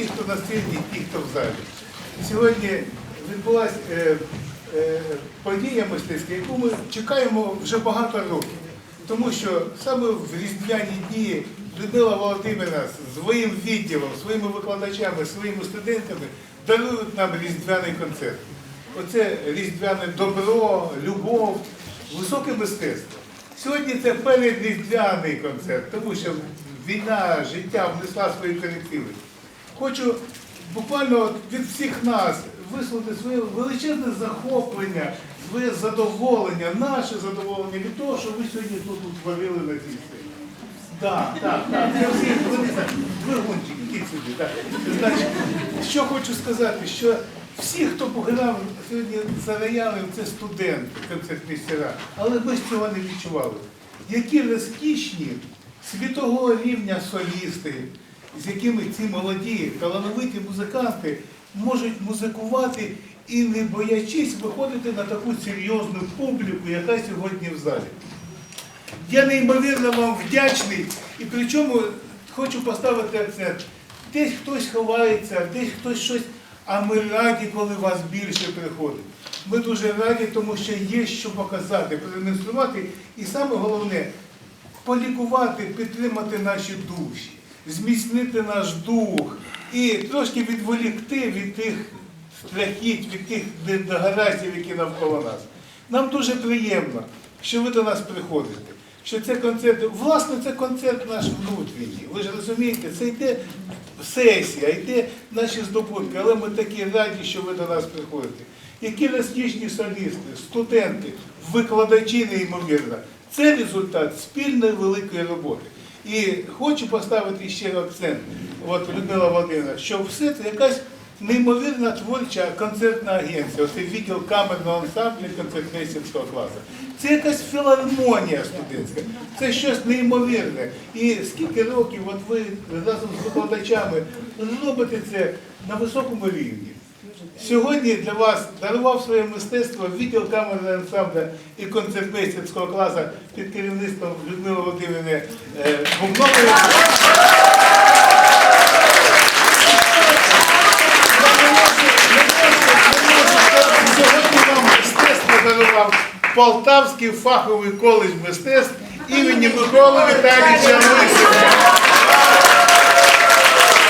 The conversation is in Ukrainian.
всі, хто на сцені, ті, хто в залі. Сьогодні відбулася е, е, подія мистецька, яку ми чекаємо вже багато років. Тому що саме в різдвяні дні Людмила Володимирівна своїм відділом, своїми викладачами, своїми студентами дарують нам різдвяний концерт. Оце різдвяне добро, любов, високе мистецтво. Сьогодні це передріздвяний концерт, тому що війна, життя внесла свої корективи. Хочу буквально від всіх нас висловити своє величезне захоплення, своє задоволення, наше задоволення від того, що ви сьогодні тут утворили на цій сцені. Так, так, так. Це сюди. Що хочу сказати, що всі, хто пограв сьогодні за це студенти концертмейстера, але ми ж цього не відчували. Які розкішні світового рівня солісти, з якими ці молоді, талановиті музиканти можуть музикувати і не боячись виходити на таку серйозну публіку, яка сьогодні в залі. Я неймовірно вам вдячний і причому хочу поставити акцент. Десь хтось ховається, десь хтось щось, а ми раді, коли вас більше приходить. Ми дуже раді, тому що є що показати, продемонструвати. І саме головне полікувати, підтримати наші душі, зміцнити наш дух і трошки відволікти від тих страхіть, від тих недогараздів, які навколо нас. Нам дуже приємно, що ви до нас приходите. Що це концерт, власне, це концерт наш внутрішній. Ви ж розумієте, це йде сесія, йде наші здобутки, але ми такі раді, що ви до нас приходите. Які розкішні солісти, студенти, викладачі неймовірно. Це результат спільної великої роботи. І хочу поставити ще акцент, от Людмила Володимирівна, що все це якась неймовірна творча концертна агенція, ось відділ камерного ансамблю концертмейстерського класу. Це якась філармонія студентська, це щось неймовірне. І скільки років от ви разом з викладачами робите це на високому рівні. Сьогодні для вас дарував своє мистецтво відділ камерного ансамбля і концертмейстерського класу під керівництвом Людмили Володимирівни е, Бубнової. Сьогодні вам мистецтво дарував Полтавський фаховий коледж мистецтв імені Миколи Віталійовича Лисенка.